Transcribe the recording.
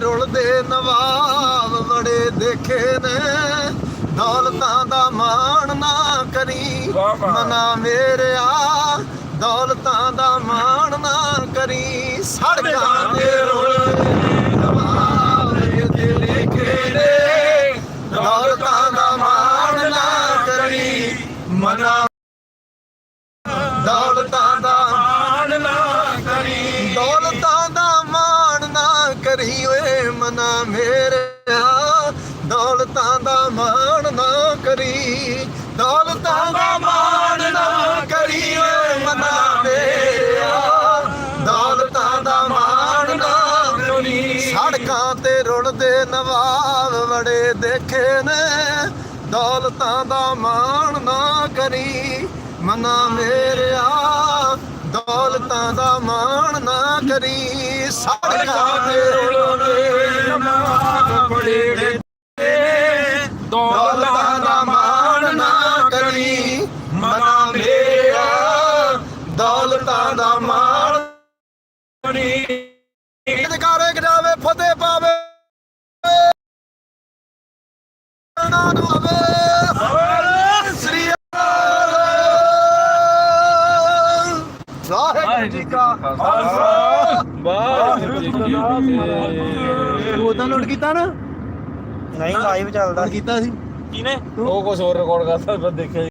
ਰੁਲਦੇ ਨਵਾਬ ਬੜੇ ਦੇਖੇ ਨੇ। ਦੌਲਤਾਂ ਦਾ ਮਾਣ ਨਾ ਕਰੀ ਮਨਾ ਮੇਰੇ ਆ ਦੌਲਤਾਂ ਦਾ ਮਾਣ ਨਾ ਕਰੀ ਸੜਕਾਂ ਦੇ ਰੁਲਦੇ ਨਵਾਬ ਜਿਹਦੇ ਲਿਖੇ ਨੇ। ਦੌਲਤਾਂ ਦਾ ਮਾਣ ਨਾ ਕਰੀ ਮਨਾ ਦੌਲਤਾਂ ਦੌਲਤਾਂ ਦਾ ਮਾਣ ਨਾ ਕਰੀ, ਦੌਲਤਾਂ ਦਾ ਮਾਣ ਨਾ ਕਰੀ ਓਏ ਮਨਾ ਮੇਰਿਆ ਦੌਲਤਾਂ ਦਾ ਮਾਣ ਨਾ ਕਰੀ। ਸੜਕਾਂ ਤੇ ਰੁਲਦੇ ਨਵਾਬ ਬੜੇ ਦੇਖੇ ਨੇ। ਦੌਲਤਾਂ ਦਾ ਮਾਣ ਨਾ ਕਰੀ, ਮਨਾ ਮੇਰਿਆ। ਦੌਲਤਾਂ ਦਾ ਮਾਣ ਨਾ ਕਰੀ, ਸੜਕਾਂ ਤੇ ਰੁਲਦੇ ਨਮਾਜ਼ ਪੜੇ ਦੌਲਤਾਂ ਦਾ ਮਾਣ ਨਾ ਕਰੀ ਮਨਾ ਮੇਰਿਆ ਦੌਲਤਾਂ ਦਾ ਮਾਣ ਜਕਾਰੇ ਗਜਾਵੇ ਫਤਿਹ ਪਾਵੇ ਨਾ ਨੂੰ ਆਵੇ ਸ੍ਰੀ ਅਕਾਲ ਵਾਹਿਗੁਰੂ ਜੀ ਕਾ ਖਾਲਸਾ। ਵਾਹਿਗੁਰੂ ਜੀ ਕੀ ਤੂੰ ਉਦਾਂ ਨੋਟ ਕੀਤਾ ਨਾ? ਨਹੀਂ ਲਾਈਵ ਚੱਲਦਾ। ਕੀਤਾ ਸੀ? ਕਿਨੇ ਉਹ ਕੁਝ ਹੋਰ ਰਿਕਾਰਡ ਕਰਦਾ ਮੈਂ ਦੇਖਿਆ